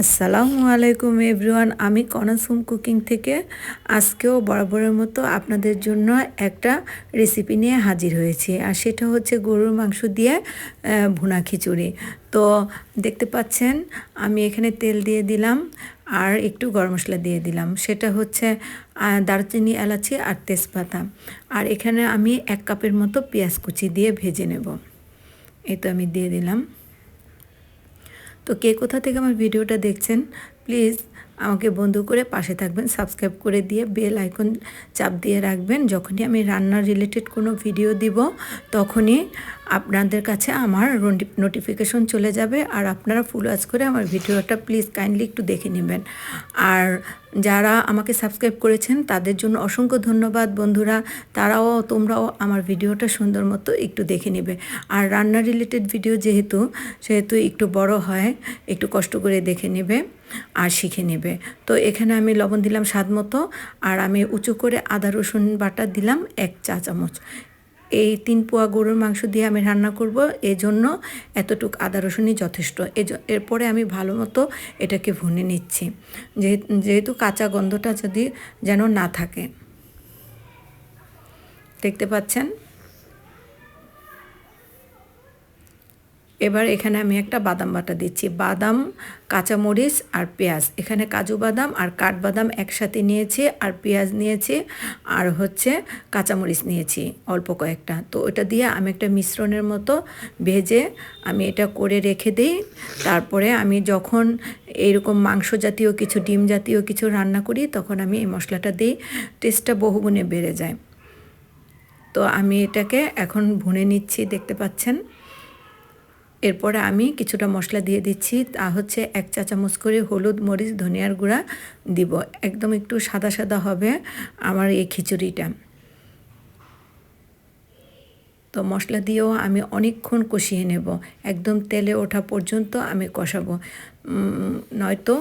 আসসালামু আলাইকুম এভরিওয়ান, আমি কনাসুম কুকিং থেকে। আজকেও বরাবরের মতো আপনাদের জন্য একটা রেসিপি নিয়ে হাজির হয়েছি, আর সেটা হচ্ছে গরুর মাংস দিয়ে ভুনা খিচুড়ি। তো দেখতে পাচ্ছেন, আমি এখানে তেল দিয়ে দিলাম, আর একটু গরম মশলা দিয়ে দিলাম। সেটা হচ্ছে দারচিনি এলাচি আর তেজপাতা। আর এখানে আমি এক কাপের মতো পেঁয়াজ কুচি দিয়ে ভেজে নেব। এই তো আমি দিয়ে দিলাম। তো কে কোথা থেকে আমার ভিডিওটা দেখছেন প্লিজ আমাকে বন্ধু করে পাশে থাকবেন, সাবস্ক্রাইব করে দিয়ে বেল আইকন চাপ দিয়ে রাখবেন। যখনই আমি রান্নার রিলেটেড কোনো ভিডিও দিব, তখনই আপনাদের কাছে আমার নোটিফিকেশন চলে যাবে আর আপনারা ফুল ওয়াচ করে আমার ভিডিওটা প্লিজ কাইন্ডলি একটু দেখে নেবেন। আর যারা আমাকে সাবস্ক্রাইব করেছেন, তাদের জন্য অসংখ্য ধন্যবাদ বন্ধুরা। তারাও, তোমরাও আমার ভিডিওটা সুন্দর মতো একটু দেখে নেবে। আর রান্না রিলেটেড ভিডিও যেহেতু, সেহেতু একটু বড় হয়, একটু কষ্ট করে দেখে নেবে। আর শিখে নেবে। তো এখানে আমি লবণ দিলাম স্বাদ মতো, আর আমি উঁচু করে আদা, রসুন বাটা দিলাম এক চা চামচ। এই তিন পোয়া গরুর মাংস দিয়ে আমি রান্না করব এই জন্য এতটুকু আদা, রসুনই যথেষ্ট। এরপরে আমি ভালো মতো এটাকে ভুনে নিচ্ছি। যেহেতু কাঁচা গন্ধটা যদি যেন না থাকে। দেখতে পাচ্ছেন? এবার এখানে আমি একটা বাদাম বাটা দিচ্ছি। বাদাম, কাঁচামরিচ আর পেঁয়াজ। এখানে কাজু বাদাম আর কাঠবাদাম একসাথে নিয়েছি আর পেঁয়াজ নিয়েছি আর হচ্ছে কাঁচামরিচ নিয়েছি অল্প কয়েকটা। তো ওটা দিয়ে আমি একটা মিশ্রণের মতো ভেজে আমি এটা করে রেখে দিই। তারপরে আমি যখন এইরকম মাংস জাতীয় কিছু, ডিম জাতীয় কিছু রান্না করি, তখন আমি এই মশলাটা দিই। টেস্টটা বহুগুণে বেড়ে যায়। তো আমি এটাকে এখন ভুনে নিচ্ছি, দেখতে পাচ্ছেন? এরপরে আমি কিছুটা মশলা দিয়ে দিচ্ছি। তা হচ্ছে এক চা চামচ করে হলুদ, মরিচ, ধনিয়ার গুঁড়া দিব। একদম একটু সাদা সাদা হবে আমার এই খিচুড়িটা। তো মশলা দিয়েও আমি অনেকক্ষণ কষিয়ে নেব। একদম তেলে ওঠা পর্যন্ত আমি কষাবো। নয়তো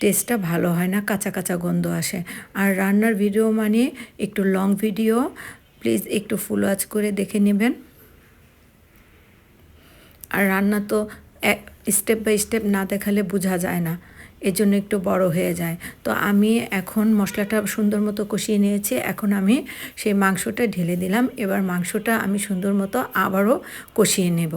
টেস্টটা ভালো হয় না, কাঁচা কাঁচা গন্ধ আসে। আর রান্নার ভিডিও মানে একটু লং ভিডিও, প্লিজ একটু ফুল ওয়াচ করে দেখে নেবেন। আর রান্না তো স্টেপ বাই স্টেপ না দেখালে বোঝা যায় না। জন্য একটু বড় হয়ে যায়। তো আমি এখন মশলাটা সুন্দর মতো কষিয়ে নিয়েছি। এখন আমি সেই মাংসটা ঢেলে দিলাম। এবার মাংসটা আমি সুন্দর মতো আবারও কষিয়ে নেব।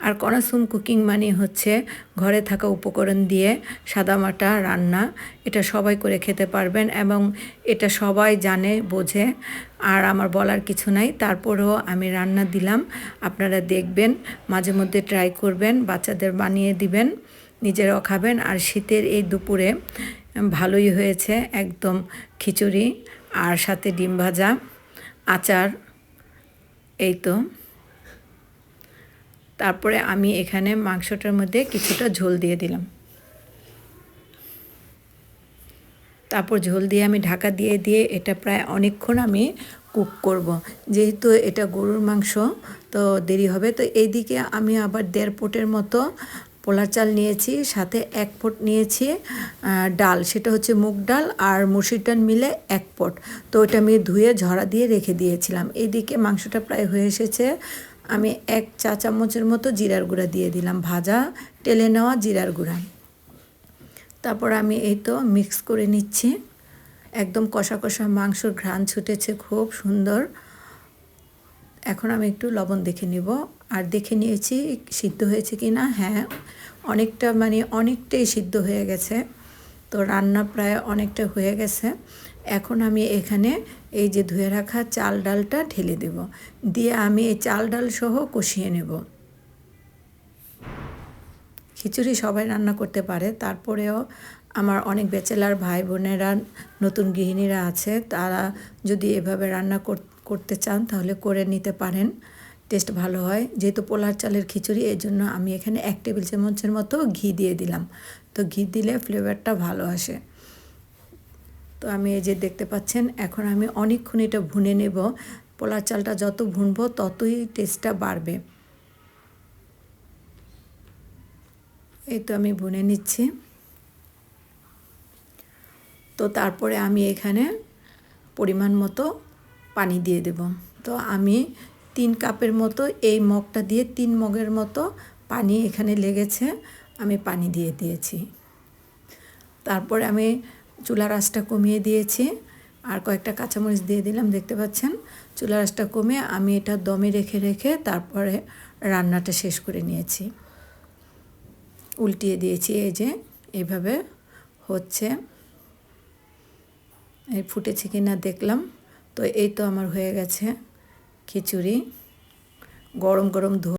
আর কনাসুম কুকিং মানে হচ্ছে ঘরে থাকা উপকরণ দিয়ে সাদামাটা রান্না। এটা সবাই করে খেতে পারবেন এবং এটা সবাই জানে, বোঝে। আর আমার বলার কিছু নাই, তারপরেও আমি রান্না দিলাম। আপনারা দেখবেন, মাঝে মধ্যে ট্রাই করবেন, বাচ্চাদের বানিয়ে দিবেন, নিজেরাও খাবেন। আর শীতের এই দুপুরে ভালোই হয়েছে একদম খিচুড়ি আর সাথে ডিম ভাজা, আচার, এই তো। তারপরে আমি এখানে মাংসটার মধ্যে কিছুটা ঝোল দিয়ে দিলাম। তারপর ঝোল দিয়ে আমি ঢাকা দিয়ে দিয়ে এটা প্রায় অনেকক্ষণ আমি কুক করব। যেহেতু এটা গরুর মাংস, তো দেরি হবে। তো এইদিকে আমি আবার দেড় ফুটের মতো পোলার চাল নিয়েছি, সাথে এক পট নিয়েছি ডাল। সেটা হচ্ছে মুগ ডাল আর মুসির ডাল মিলে এক পট তো ওটা আমি ধুয়ে ঝরা দিয়ে রেখে দিয়েছিলাম। এইদিকে মাংসটা প্রায় হয়ে এসেছে। আমি এক চা চামচের মতো জিরার গুঁড়া দিয়ে দিলাম ভাজা, টেলে নেওয়া জিরার গুঁড়া। তারপর আমি এই তো মিক্স করে নিচ্ছি। একদম কষা কষা মাংসর ঘ্রাণ ছুটেছে, খুব সুন্দর। এখন আমি একটু লবণ দেখে নিব। আর দেখে নিয়েছি সিদ্ধ হয়েছে কি না? হ্যাঁ অনেকটা মানে অনেকটাই সিদ্ধ হয়ে গেছে। তো রান্না প্রায় অনেকটা হয়ে গেছে। এখন আমি এখানে এই যে ধুয়ে রাখা চাল ডালটা ঢেলে দেব। দিয়ে আমি এই চাল ডাল সহ কষিয়ে নেব। খিচুড়ি সবাই রান্না করতে পারে, তারপরেও আমার অনেক বেচেলার ভাই বোনেরা নতুন গৃহিণীরা আছে, তারা যদি এভাবে রান্না করতে চান তাহলে করে নিতে পারেন। টেস্ট ভালো হয়। যেহেতু পোলার চালের খিচুড়ি, এই জন্য আমি এখানে এক টেবিল চামচের মতো ঘি দিয়ে দিলাম। তো ঘি দিলে ফ্লেভারটা ভালো আসে। তো আমি এই যে দেখতে পাচ্ছেন, এখন আমি অনেকক্ষণ এটা ভুনে নেব। পোলার চালটা যত ভুনবো, ততই টেস্টটা বাড়বে। এই তো আমি ভুনে নিচ্ছি। তো তারপরে আমি এখানে পরিমাণ মতো পানি দিয়ে দেব। তো আমি তিন কাপের মতো, এই মগটা দিয়ে তিন মগের মতো পানি এখানে লেগেছে, আমি পানি দিয়ে দিয়েছি। তারপরে আমি চুলার আঁচটা কমিয়ে দিয়েছি। আর কয়েকটা কাঁচামরিচ দিয়ে দিলাম, দেখতে পাচ্ছেন? চুলার আঁচটা কমে আমি এটা দমে রেখে রেখে তারপরে রান্নাটা শেষ করে নিয়েছি। উল্টিয়ে দিয়েছি, এই যে এইভাবে হচ্ছে। এই ফুটেছে কি না দেখলাম। তো এই তো আমার হয়ে গেছে খিচুড়ি। গরম গরম ধো